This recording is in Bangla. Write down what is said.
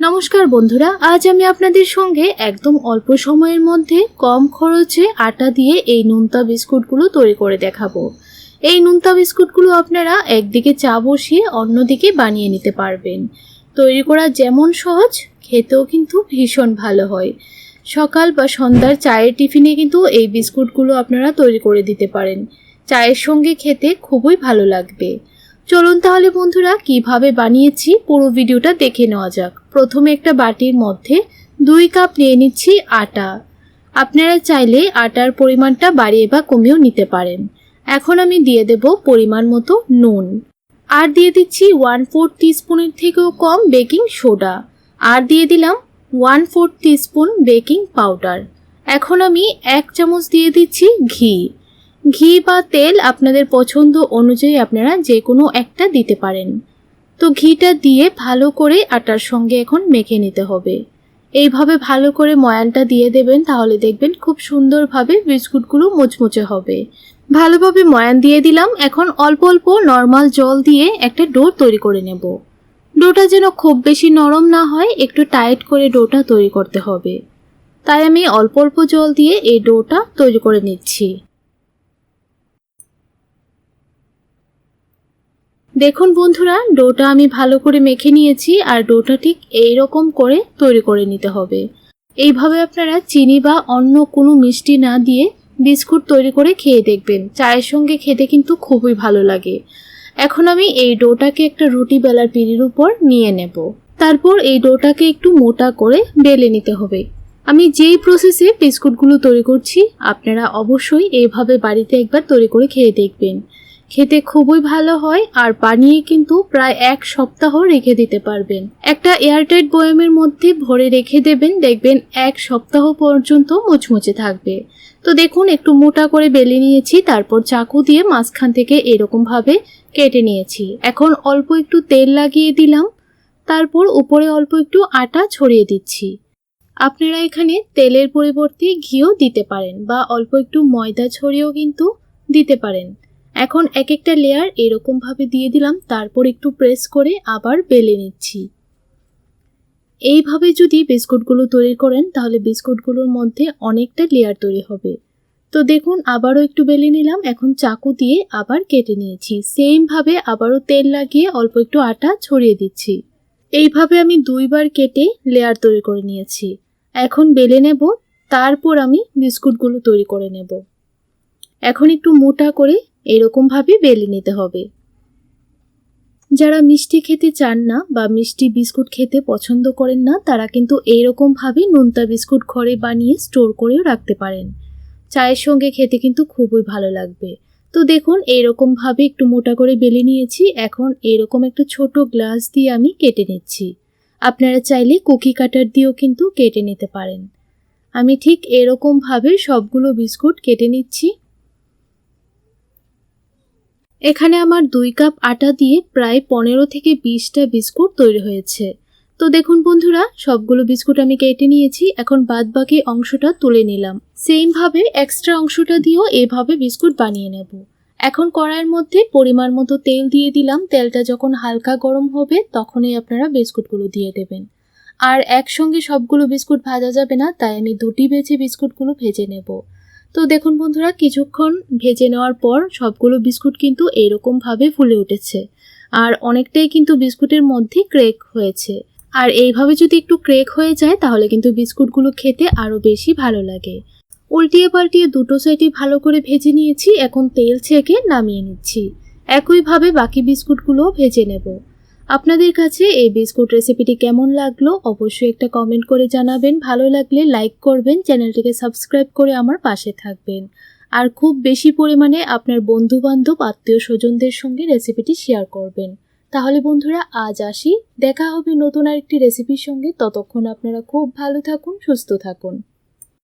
নমস্কার বন্ধুরা, আজ আমি আপনাদের সঙ্গে একদম অল্প সময়ের মধ্যে কম খরচে আটা দিয়ে এই নোনতা বিস্কুটগুলো তৈরি করে দেখাবো। এই নোনতা বিস্কুটগুলো আপনারা একদিকে চা বসিয়ে অন্যদিকে বানিয়ে নিতে পারবেন। তৈরি করা যেমন সহজ, খেতেও কিন্তু ভীষণ ভালো হয়। সকাল বা সন্ধ্যার চায়ের টিফিনে কিন্তু এই বিস্কুটগুলো আপনারা তৈরি করে দিতে পারেন। চায়ের সঙ্গে খেতে খুবই ভালো লাগবে। চলুন তাহলে বন্ধুরা, কীভাবে বানিয়েছি পুরো ভিডিওটা দেখে নেওয়া যাক। প্রথমে একটা বাটির মধ্যে দুই কাপ নিয়ে নিচ্ছি আটা। আপনারা চাইলে আটার পরিমাণটা বাড়িয়ে বা কমিয়েও নিতে পারেন। এখন আমি দিয়ে দেব পরিমাণ মতো নুন। আর দিয়ে দিচ্ছি ওয়ান ফোর টিস্পুনের থেকেও কম বেকিং সোডা। আর দিয়ে দিলাম one four teaspoon baking powder. এখন আমি এক চামচ দিয়ে দিচ্ছি ঘি। ঘি বা তেল আপনাদের পছন্দ অনুযায়ী আপনারা যে কোনো একটা দিতে পারেন। তো ঘিটা দিয়ে ভালো করে আটার সঙ্গে এখন মেখে নিতে হবে। এইভাবে ভালো করে ময়ানটা দিয়ে দেবেন, তাহলে দেখবেন খুব সুন্দরভাবে বিস্কুটগুলো মুচমুচে হবে। ভালোভাবে ময়ান দিয়ে দিলাম, এখন অল্প অল্প নর্মাল জল দিয়ে একটা ডো তৈরি করে নেব। ডোটা যেন খুব বেশি নরম না হয়, একটু টাইট করে ডোটা তৈরি করতে হবে। তাই আমি অল্প অল্প জল দিয়ে এই ডোটা তৈরি করে নিচ্ছি। দেখুন বন্ধুরা, ডোটা আমি ভালো করে মেখে নিয়েছি আর ডোটা ঠিক এই রকম করে তৈরি করে নিতে হবে। এইভাবে আপনারা চিনি বা অন্য কোনো মিষ্টি না দিয়ে বিস্কুট তৈরি করে খেয়ে দেখবেন। চায়ের সঙ্গে খেতে কিন্তু খুবই ভালো লাগে। এখন আমি এই ডোটাকে একটা রুটি বেলার পিড়ির উপর নিয়ে নেব। তারপর এই ডোটাকে একটু মোটা করে বেলে নিতে হবে। আমি যেই প্রসেসে বিস্কুটগুলো তৈরি করছি, আপনারা অবশ্যই এইভাবে বাড়িতে একবার তৈরি করে খেয়ে দেখবেন। খেতে খুবই ভালো হয় আর বানিয়ে কিন্তু প্রায় এক সপ্তাহ রেখে দিতে পারবেন। একটা এয়ারটাইট বয়ামের মধ্যে ভরে রেখে দেবেন, দেখবেন এক সপ্তাহ পর্যন্ত মুচমুচে থাকবে। তো দেখুন, একটু মোটা করে বেলে নিয়েছি, তারপর চাকু দিয়ে মাঝখান থেকে এরকম ভাবে কেটে নিয়েছি। এখন অল্প একটু তেল লাগিয়ে দিলাম, তারপর উপরে অল্প একটু আটা ছড়িয়ে দিচ্ছি। আপনারা এখানে তেলের পরিবর্তে ঘিও দিতে পারেন বা অল্প একটু ময়দা ছড়িয়েও কিন্তু দিতে পারেন। এখন এক একটা লেয়ার এরকমভাবে দিয়ে দিলাম, তারপর একটু প্রেস করে আবার বেলে নিচ্ছি। এইভাবে যদি বিস্কুটগুলো তৈরি করেন, তাহলে বিস্কুটগুলোর মধ্যে অনেকটা লেয়ার তৈরি হবে। তো দেখুন, আবারও একটু বেলে নিলাম, এখন চাকু দিয়ে আবার কেটে নিয়েছি। সেমভাবে আবারও তেল লাগিয়ে অল্প একটু আটা ছড়িয়ে দিচ্ছি। এইভাবে আমি দুইবার কেটে লেয়ার তৈরি করে নিয়েছি। এখন বেলে নেব, তারপর আমি বিস্কুটগুলো তৈরি করে নেব। এখন একটু মোটা করে এরকমভাবে বেলে নিতে হবে। যারা মিষ্টি খেতে চান না বা মিষ্টি বিস্কুট খেতে পছন্দ করেন না, তারা কিন্তু এইরকমভাবে নোনতা বিস্কুট ঘরে বানিয়ে স্টোর করেও রাখতে পারেন। চায়ের সঙ্গে খেতে কিন্তু খুবই ভালো লাগবে। তো দেখুন এইরকমভাবে একটু মোটা করে বেলে নিয়েছি, এখন এরকম একটা ছোট গ্লাস দিয়ে আমি কেটে নিচ্ছি। আপনারা চাইলে কুকি কাটার দিয়েও কিন্তু কেটে নিতে পারেন। আমি ঠিক এরকমভাবে সবগুলো বিস্কুট কেটে নিচ্ছি। এখানে আমার দুই কাপ আটা দিয়ে প্রায় পনেরো থেকে বিশটা বিস্কুট তৈরি হয়েছে। তো দেখুন বন্ধুরা, সবগুলো বিস্কুট আমি কেটে নিয়েছি, এখন বাদ বাকি অংশটা তুলে নিলাম। সেমভাবে এক্সট্রা অংশটা দিয়েও এভাবে বিস্কুট বানিয়ে নেব। এখন কড়াইয়ের মধ্যে পরিমাণ মতো তেল দিয়ে দিলাম। তেলটা যখন হালকা গরম হবে, তখনই আপনারা বিস্কুটগুলো দিয়ে দেবেন। আর একসঙ্গে সবগুলো বিস্কুট ভাজা যাবে না, তাই আমি দুটি বেছে বিস্কুটগুলো ভেজে নেব। তো দেখুন বন্ধুরা, কিছুক্ষণ ভেজে নেওয়ার পর সবগুলো বিস্কুট কিন্তু এরকমভাবে ফুলে উঠেছে। আর অনেকটাই কিন্তু বিস্কুটের মধ্যে ক্রেক হয়েছে। আর এইভাবে যদি একটু ক্রেক হয়ে যায়, তাহলে কিন্তু বিস্কুটগুলো খেতে আরও বেশি ভালো লাগে। উল্টিয়ে পাল্টিয়ে দুটো সাইডই ভালো করে ভেজে নিয়েছি, এখন তেল ছেঁকে নামিয়ে নিচ্ছি। একইভাবে বাকি বিস্কুটগুলোও ভেজে নেব। আপনাদের কাছে এই বিস্কুট রেসিপিটি কেমন লাগল অবশ্যই একটা কমেন্ট করে জানাবেন। ভালো লাগলে লাইক করবেন, চ্যানেলটিকে সাবস্ক্রাইব করে আমার পাশে থাকবেন। আর খুব বেশি পরিমাণে আপনার বন্ধু বান্ধব আত্মীয় স্বজনদের সঙ্গে রেসিপিটি শেয়ার করবেন। তাহলে বন্ধুরা, আজ আসি। দেখা হবে নতুন আরেকটি রেসিপির সঙ্গে। ততক্ষণ আপনারা খুব ভালো থাকুন, সুস্থ থাকুন।